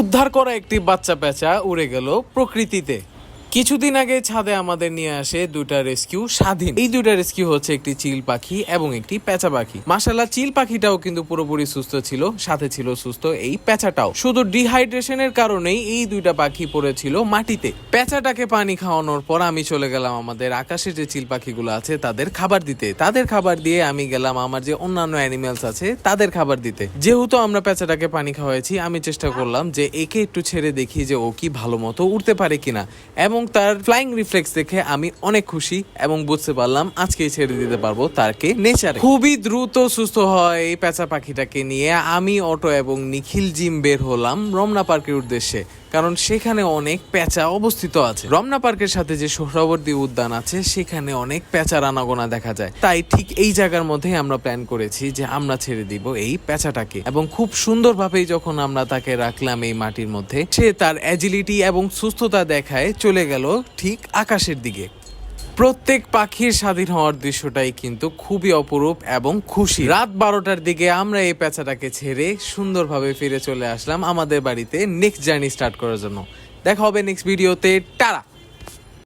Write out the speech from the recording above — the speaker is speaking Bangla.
উদ্ধার করা একটি বাচ্চা পেঁচা উড়ে গেল প্রকৃতিতে। কিছুদিন আগে ছাদে আমাদের নিয়ে আসে দুইটা রেস্কিউ স্বাধীন। এই দুইটা রেস্কিউ হচ্ছে একটি চিল পাখি এবং একটি পেঁচা পাখি। মাসাল্লাহ চিল পাখিটাও কিন্তু পুরোপুরি সুস্থ ছিল, সাথে ছিল সুস্থ এই পেঁচাটাও শুধু ডিহাইড্রেশনের কারণেই এই দুইটা পাখি পড়েছিল মাটিতে। পেঁচাটাকে পানি খাওয়ানোর পর আমি চলে গেলাম আমাদের আকাশে যে চিল পাখিগুলো আছে, তাদের খাবার দিতে। তাদের খাবার দিয়ে আমি গেলাম আমার যে অন্যান্য অ্যানিমেলস আছে, তাদের খাবার দিতে। যেহেতু আমরা পেঁচাটাকে পানি খাওয়াইছি, আমি চেষ্টা করলাম যে একে একটু ছেড়ে দেখি যে ও কি ভালো মতো উঠতে পারে কিনা। এবং তার ফ্লাইং রিফ্লেক্স দেখে আমি অনেক খুশি এবং বুঝতে পারলাম আজকে ছেড়ে দিতে পারব তারকে নেচারে খুবই দ্রুত সুস্থ হয় এই পেঁচা পাখিটাকে নিয়ে। আমি অটো এবং নিখিল জিম বের হলাম রমনা পার্কের উদ্দেশ্যে। কারণ সেখানে অনেক পেঁচা অবস্থিত আছে। রমনা পার্কের সাথে যে সোহরাবর্তী উদ্যান আছে, সেখানে অনেক পেঁচা রানাগোনা দেখা যায়। তাই ঠিক এই জায়গার মধ্যেই আমরা প্ল্যান করেছি যে আমরা ছেড়ে দিব এই পেঁচাটাকে। এবং খুব সুন্দরভাবেই যখন আমরা তাকে রাখলাম এই মাটির মধ্যে, সে তার অ্যাজিলিটি এবং সুস্থতা দেখায় চলে গেল ঠিক আকাশের দিকে। প্রত্যেক পাখির স্বাধীন হওয়ার দৃশ্যটাই কিন্তু খুবই অপরূপ এবং খুশি। রাত বারোটার দিকে আমরা এই পেঁচাটাকে ছেড়ে সুন্দরভাবে ফিরে চলে আসলাম আমাদের বাড়িতে নেক্সট জার্নি স্টার্ট করার জন্য। দেখা হবে নেক্সট ভিডিওতে টারা